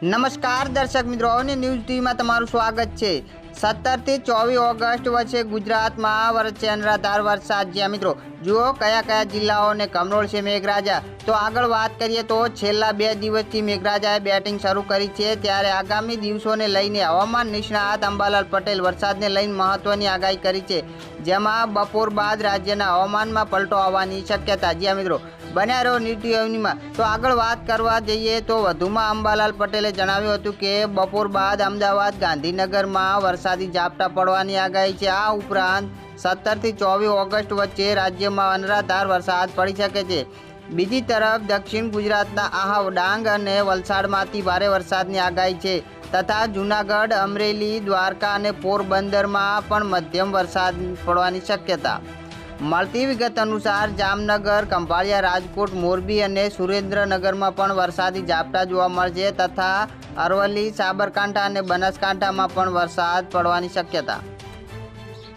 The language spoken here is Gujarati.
નમસ્કાર દર્શક મિત્રો અવની ન્યૂઝ ટીવીમાં તમારું સ્વાગત છે. સત્તરથી ચોવીસ ઓગસ્ટ વચ્ચે ગુજરાતમાં વરસે અનરાધાર વરસાદ જ્યાં મિત્રો, જુઓ કયા કયા જિલ્લાઓને કમરોળ છે મેઘરાજા. તો આગળ વાત કરીએ તો છેલ્લા બે દિવસથી મેઘરાજાએ બેટિંગ શરૂ કરી છે. ત્યારે આગામી દિવસોને લઈને હવામાન નિષ્ણાત અંબાલાલ પટેલ વરસાદને લઈને મહત્વની આગાહી કરી છે. જેમાં બપોર બાદ રાજ્યના હવામાનમાં પલટો આવવાની શક્યતા. જ્યાં મિત્રો, બન્યા રહો નીતિ તો આગળ વાત કરવા જઈએ તો વધુમાં અંબાલાલ પટેલે જણાવ્યું હતું કે બપોર બાદ અમદાવાદ ગાંધીનગરમાં વરસાદી ઝાપટા પડવાની આગાહી છે. આ ઉપરાંત સત્તરથી ચોવીસ ઓગસ્ટ વચ્ચે રાજ્યમાં અનરાધાર વરસાદ પડી શકે છે. બીજી તરફ દક્ષિણ ગુજરાતના આહવ ડાંગ અને વલસાડમાંથી ભારે વરસાદની આગાહી છે તથા જૂનાગઢ, અમરેલી, દ્વારકા અને પોરબંદરમાં પણ મધ્યમ વરસાદ પડવાની શક્યતા. મળતી વિગત અનુસાર જામનગર કંભાળિયા રાજકોટ, મોરબી અને સુરેન્દ્રનગરમાં પણ વરસાદી ઝાપટા જોવા મળશે તથા અરવલ્લી, સાબરકાંઠા અને બનાસકાંઠામાં પણ વરસાદ પડવાની શક્યતા.